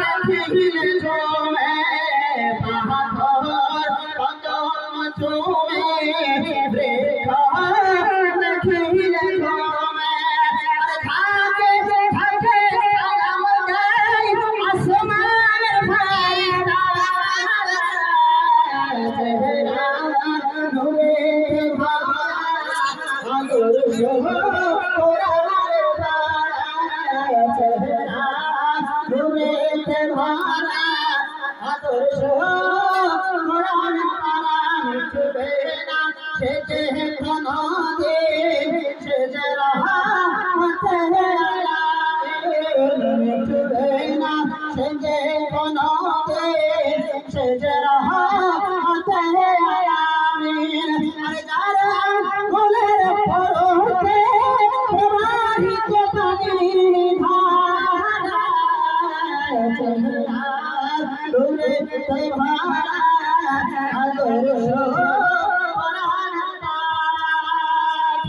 रखी जो ভরা আদর্শ কোরআনের তারা মিটবে না সে যে কোনো দিন সে যে আলামিন মিটবে না সে যে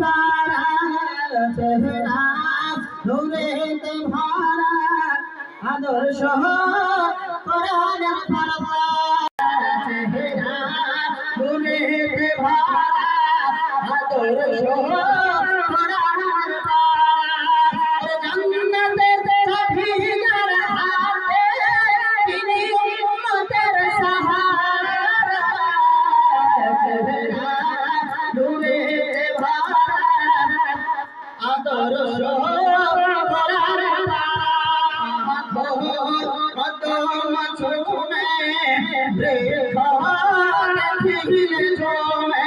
বারা চেহারা নূরেতে ভরা আদর্শ কোরআনের বারা চুমে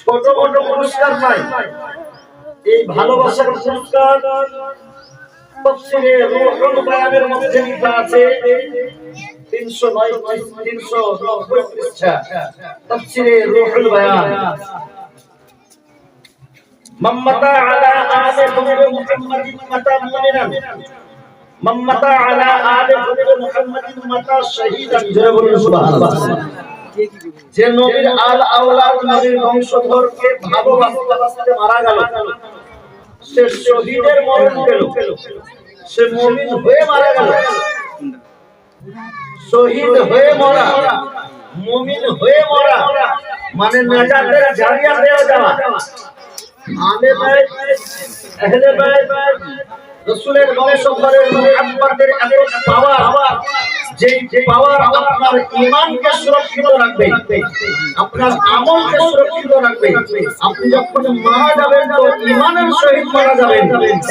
ছোট মোটো পুরস্কার নাই। এই ভালোবাসার পুরস্কার আছে। 309 390 পৃষ্ঠা তফসিরে রুহুল বায়ান মাম্মাতা আলা আলে হুজুর মুহাম্মাদিন মাতা মুমিনান মাম্মাতা আলা আলে হুজুর মুহাম্মাদিন মাতা শাহীদান জয় বলুন সুবহানাল্লাহ যে নবীর আল আওলাদ নবীর বংশধরকে ভালোবাসতে বাসতে মারা গেল সে শহীদের মরণ পেল সে মুমিন হয়ে মারা গেল শহীদ হয়ে মরা, মুমিন হয়ে মরা মানে নাজাতের জারিয়া দেওয়া যাওয়া। বাইত, আহলে বাইত, রাসূলের বংশধরের এত পাওয়ার পাওয়ার আপনার ঈমানকে সুরক্ষিত রাখবে, আপনার আমলকে সুরক্ষিত রাখবে, আপনি যখন মারা যাবেন, তো ঈমানের সহিত মারা যাবেন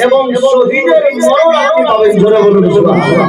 এবং শহীদের মরণ আপনি পাবেন। জোরে বলুন, সুবহানাল্লাহ।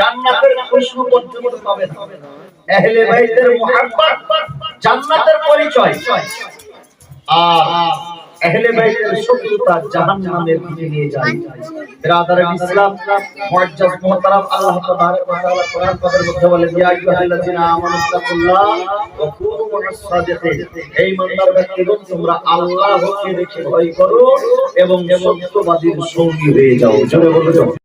জান্নাতের খুশবু পর্যন্ত পাবে না। আহলে বাইতের মুহাব্বত জান্নাতের পরিচয়। আর আহলে বাইতের শত্রুতা জাহান্নামের দিকে নিয়ে যায়। বিরাদার ইসলাম মুআজ্জাজ মুহতারাম আল্লাহ ওয়া তাআলা কোরআন পাকের মধ্যে বলেন ইয়া আইয়ুহাল্লাযিনা আমানু তাকুল্লাহ ওয়া কুনু ব্যক্তিগণ, তোমরা আল্লাহকে দেখে ভয় করো এবং সত্যবাদীর সঙ্গী হয়ে যাও। জোরে বলো